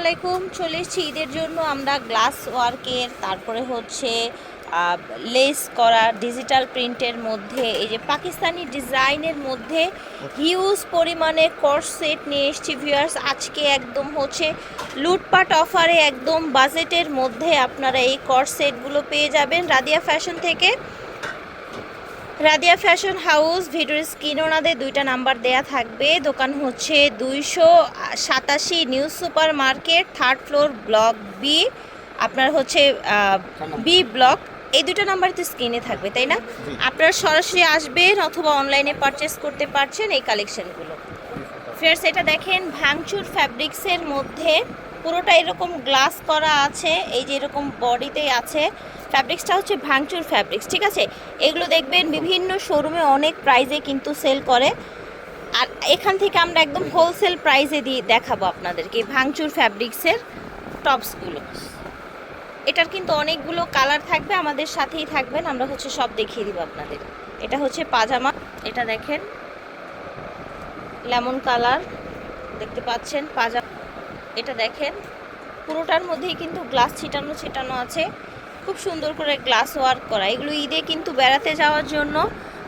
আলাইকুম, চলে এসেছি ঈদের জন্য। আমরা গ্লাস ওয়ার্কের তারপরে হচ্ছে লেস করা ডিজিটাল প্রিন্টের মধ্যে, এই যে পাকিস্তানি ডিজাইনের মধ্যে হিউজ পরিমাণে সেট নিয়ে এসছি ভিউয়ার্স আজকে একদম হচ্ছে লুটপাট অফারে একদম বাজেটের মধ্যে আপনারা এই সেটগুলো পেয়ে যাবেন, রাদিয়া ফ্যাশন থেকে। রাদিয়া ফ্যাশন হাউস ভিডিওর স্ক্রিনে ওনাদের দুইটা নাম্বার দেয়া থাকবে। দোকান হচ্ছে দুইশো সাতাশি new supermarket third floor block B. আপনার হচ্ছে বি ব্লক। এই দুটো নাম্বার তো স্ক্রিনে থাকবে তাই না? আপনারা সরাসরি আসবেন অথবা অনলাইনে পারচেস করতে পারছেন এই কালেকশনগুলো ফ্রেন্ডস এটা দেখেন ভাঙচুর ফ্যাব্রিক্সের মধ্যে পুরোটা এরকম গ্লাস করা আছে এই যে এরকম বডিতেই আছে। ফ্যাব্রিক্সটা হচ্ছে ভাঙচুর ফ্যাব্রিক্স, ঠিক আছে? এগুলো দেখবেন বিভিন্ন শোরুমে অনেক প্রাইজে কিন্তু সেল করে। আর এখান থেকে আমরা একদম হোলসেল প্রাইসে দিয়ে দেখাবো আপনাদেরকে ভাঙচুর ফ্যাব্রিক্সের টপসগুলো এটার কিন্তু অনেকগুলো কালার থাকবে, আমাদের সাথেই থাকবেন, আমরা হচ্ছে সব দেখিয়ে দিব আপনাদের। এটা হচ্ছে পাজামা, এটা দেখেন। লেমন কালার দেখতে পাচ্ছেন পাজামা এটা দেখেন। পুরোটার মধ্যেই কিন্তু গ্লাস ছিটানো ছিটানো আছে। খুব সুন্দর করে গ্লাস ওয়ার্ক করা। এগুলো ঈদে কিন্তু বেড়াতে যাওয়ার জন্য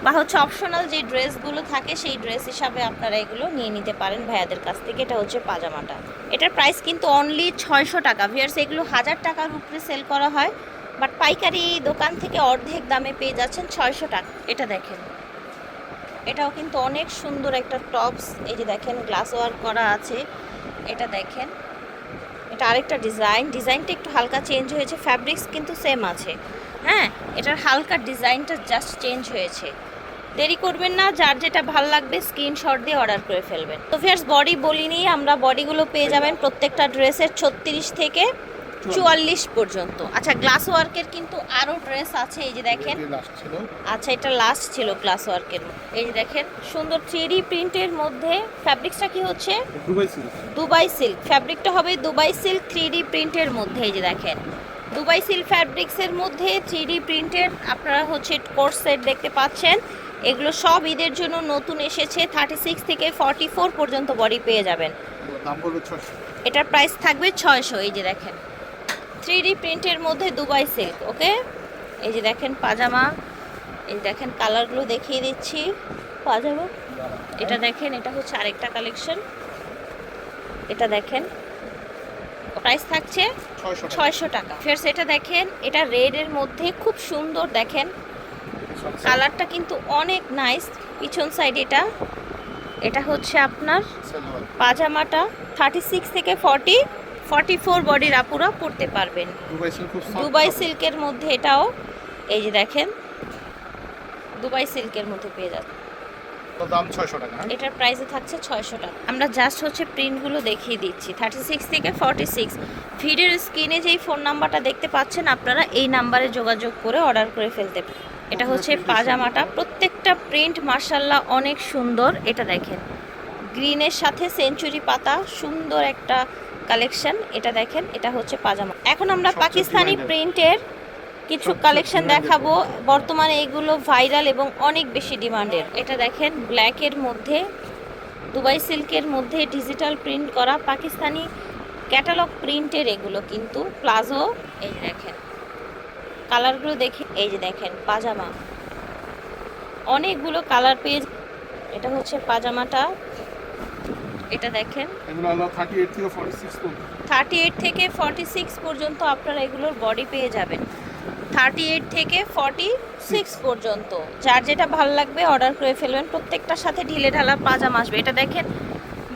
বা হচ্ছে অপশনাল যে ড্রেসগুলো থাকে, সেই ড্রেস হিসাবে আপনারা এগুলো নিয়ে নিতে পারেন ভাইয়াদের কাছ থেকে। এটা হচ্ছে পাজামাটা। এটার প্রাইস কিন্তু অনলি ছয়শো টাকা। ভিয়ার্স এগুলো হাজার টাকার উপরে সেল করা হয় বাট পাইকারি দোকান থেকে অর্ধেক দামে পেয়ে যাচ্ছেন ছয়শো টাকা। এটা দেখেন। এটাও কিন্তু অনেক সুন্দর একটা টপস এই যে দেখেন গ্লাস ওয়ার্ক করা আছে। এটা দেখেন। এটা আরেকটা ডিজাইন ডিজাইনটা একটু হালকা চেঞ্জ হয়েছে ফ্যাব্রিক্স কিন্তু সেম আছে। হ্যাঁ এটার হালকা ডিজাইনটা জাস্ট চেঞ্জ হয়েছে। দেরি করবেন না, যার যেটা ভালো লাগবে স্ক্রিনশট দিয়ে অর্ডার করে ফেলবেন। তো ফিয়ার্স বডি বলিনি আমরা বডিগুলো পেয়ে যাবেন প্রত্যেকটা ড্রেসের ছত্রিশ থেকে চুয়াল্লিশ পর্যন্ত। আচ্ছা গ্লাস ওয়ার্কের কিন্তু আরও ড্রেস আছে এই যে দেখেন। আচ্ছা এটা লাস্ট ছিল গ্লাস ওয়ার্কের এই যে দেখেন সুন্দর থ্রি প্রিন্টের মধ্যে ফ্যাব্রিক্সটা কি হচ্ছে? দুবাই সিল্ক দুবাই সিল্ক ফ্যাব্রিকটা হবে দুবাই সিল্ক থ্রি প্রিন্টের মধ্যে এই যে দেখেন। দুবাই সিল্ক ফ্যাব্রিক্সের মধ্যে থ্রি প্রিন্টের আপনারা হচ্ছে কোর্স সেট দেখতে পাচ্ছেন। এগুলো সব ঈদের জন্য নতুন এসেছে থার্টি সিক্স থেকে ফর্টি ফোর পর্যন্ত বডি পেয়ে যাবেন। এটার প্রাইস থাকবে ছয়শো এই যে দেখেন। থ্রি ডি প্রিন্টের মধ্যে দুবাই সিল্ক ওকে? এই যে দেখেন পাজামা এই যে দেখেন কালারগুলো দেখিয়ে দিচ্ছি। পাজামা? এটা দেখেন এটা হচ্ছে আরেকটা কালেকশন। এটা দেখেন। প্রাইস থাকছে ছয়শো ছয়শো টাকা। ফের সেটা দেখেন এটা রেডের মধ্যে খুব সুন্দর দেখেন। কালারটা কিন্তু অনেক নাইস পিছন সাইড এটা। এটা হচ্ছে আপনার পাজামাটা থার্টি সিক্স থেকে ফর্টি ফর্টি ফোর বডির আপুরা পড়তে পারবেন। দুবাই। সিল্কের মধ্যে এটাও এই যে দেখেন দুবাই সিল্কের মধ্যে পেয়ে যাচ্ছে দাম ছয়শো টাকা হ্যাঁ? এটার প্রাইসে থাকছে ছয়শো টাকা। আমরা জাস্ট হচ্ছে প্রিন্টগুলো দেখিয়ে দিচ্ছি থার্টি সিক্স থেকে ফর্টি সিক্স ভিডিওর স্ক্রিনে যেই ফোন নাম্বারটা দেখতে পাচ্ছেন আপনারা এই নাম্বারে যোগাযোগ করে অর্ডার করে ফেলতে পারেন। এটা হচ্ছে পাজামাটা প্রত্যেকটা প্রিন্ট মার্শাল্লাহ অনেক সুন্দর এটা দেখেন। গ্রিনের সাথে সেঞ্চুরি পাতা সুন্দর একটা কালেকশন এটা দেখেন এটা হচ্ছে পাজামা। এখন আমরা পাকিস্তানি প্রিন্টের কিছু কালেকশন দেখাবো। বর্তমানে এগুলো ভাইরাল এবং অনেক বেশি ডিমান্ডের। এটা দেখেন ব্ল্যাকের মধ্যে দুবাই সিল্কের মধ্যে ডিজিটাল প্রিন্ট করা পাকিস্তানি ক্যাটালগ প্রিন্টের এগুলো কিন্তু। প্লাজো এই যে দেখেন কালারগুলো দেখে এই যে দেখেন পাজামা। অনেকগুলো কালার পেজ এটা হচ্ছে পাজামাটা। এটা দেখেন। এগুলো হলো থার্টি এইট থেকে ফর্টি সিক্স থেকে পর্যন্ত আপনারা এগুলোর বডি পেয়ে যাবেন। থার্টি এইট থেকে ফর্টি সিক্স পর্যন্ত। যার যেটা ভালো লাগবে অর্ডার করে ফেলবেন। প্রত্যেকটার সাথে ঢিলে ঢালা পাজামা আসবে। এটা দেখেন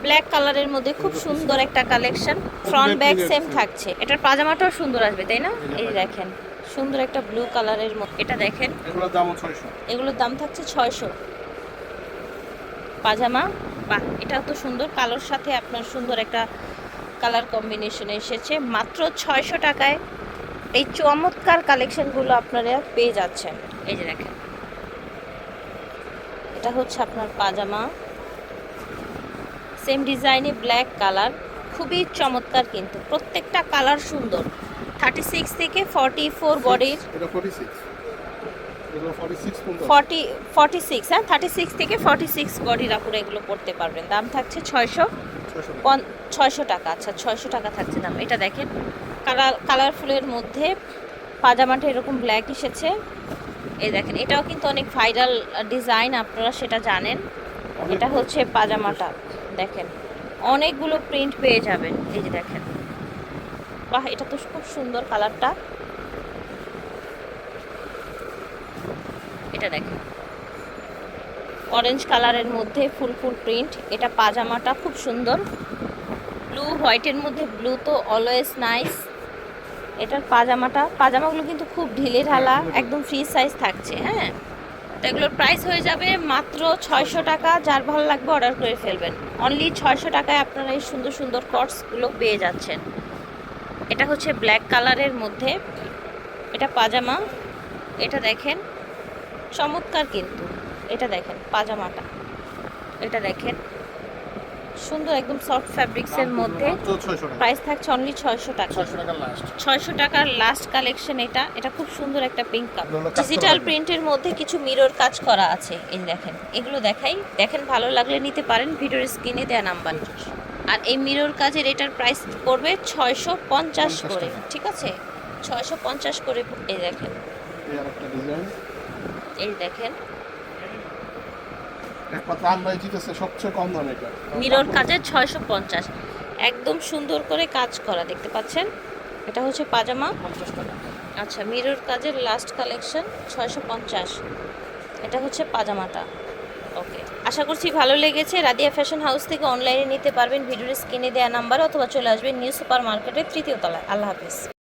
ব্ল্যাক কালারের মধ্যে খুব সুন্দর একটা কালেকশন ফ্রন্ট ব্যাক সেম থাকছে। এটার পাজামাটাও সুন্দর আসবে তাই না? এই দেখেন সুন্দর একটা ব্লু কালারের এটা দেখেন। এগুলোর দাম থাকছে ছয়শো। পাজামা বাহ, এটাও তো সুন্দর। কালোর সাথে আপনার সুন্দর একটা কালার কম্বিনেশন এসেছে। মাত্র ছয়শো টাকায় এই চমৎকার কালেকশনগুলো আপনারা পেয়ে যাচ্ছেন। এই যে দেখেন। এটা হচ্ছে আপনার পাজামা। সেম ডিজাইনে ব্ল্যাক কালার খুবই চমৎকার কিন্তু। প্রত্যেকটা কালার সুন্দর। থার্টি সিক্স থেকে ফর্টি ফোর বডির এটা ফর্টি ফর্টি সিক্স হ্যাঁ? থার্টি সিক্স থেকে ফর্টি সিক্স বডির আপুরে এগুলো পড়তে পারবেন। দাম থাকছে ছয়শো ছয়শো টাকা। আচ্ছা ছয়শো টাকা থাকছে দাম। এটা দেখেন কালার কালারফুলের মধ্যে পাজামাটা এরকম ব্ল্যাক এসেছে। এই দেখেন এটাও কিন্তু অনেক ভাইরাল ডিজাইন আপনারা সেটা জানেন। এটা হচ্ছে পাজামাটা দেখেন। অনেকগুলো প্রিন্ট পেয়ে যাবেন এই যে দেখেন। বাহ এটা তো খুব সুন্দর কালারটা এটা দেখেন অরেঞ্জ কালারের মধ্যে ফুল ফুল প্রিন্ট এটা পাজামাটা খুব সুন্দর। ব্লু হোয়াইটের মধ্যে ব্লু তো অলওয়েজ নাইস এটার পাজামাটা, পাজামাগুলো কিন্তু খুব ঢিলে ঢালা, একদম ফ্রি সাইজ থাকছে হ্যাঁ? তো এগুলোর প্রাইস হয়ে যাবে মাত্র ছয়শো টাকা, যার ভালো লাগবে অর্ডার করে ফেলবেন। অনলি ছয়শো টাকায় আপনারা এই সুন্দর সুন্দর কটসগুলো পেয়ে যাচ্ছেন। এটা হচ্ছে ব্ল্যাক কালারের মধ্যে, এটা পাজামা। এটা দেখেন চমৎকার কিন্তু। এটা দেখেন পাজামাটা। এটা দেখেন সুন্দর একদম সফট ফ্যাব্রিক্সের মধ্যে। প্রাইস থাকছে অনলি ছয়শো টাকা। ছয়শো টাকার লাস্ট কালেকশন এটা। এটা খুব সুন্দর একটা পিঙ্ক কাপ ডিজিটাল। প্রিন্টের মধ্যে কিছু মিরর কাজ করা আছে। এই দেখেন এগুলো দেখাই। দেখেন ভালো লাগলে নিতে পারেন। ভিডিওর স্ক্রিনে দেওয়া নাম্বার আর এই মিরর কাজের এটার প্রাইস পড়বে ছয়শো পঞ্চাশ করে। ঠিক আছে? ছয়শো পঞ্চাশ করে এই দেখেন। এই দেখেন। একমাত্র আমরাই জিতেছে সবচেয়ে কম দামে এটা। মিরর কাজের ছয়শো পঞ্চাশ। একদম সুন্দর করে কাজ করা দেখতে পাচ্ছেন? এটা হচ্ছে পাজামা। আচ্ছা মিরর কাজের লাস্ট কালেকশন ছয়শো পঞ্চাশ। এটা হচ্ছে পাজামাটা। ওকে আশা করছি ভালো লেগেছে। রাদিয়া ফ্যাশন হাউস থেকে অনলাইনে নিতে পারবেন। ভিডিওর স্ক্রিনে দেওয়া নাম্বার অথবা চলে আসবেন নিউ সুপার মার্কেটের তৃতীয় তলায়। আল্লাহ হাফিজ।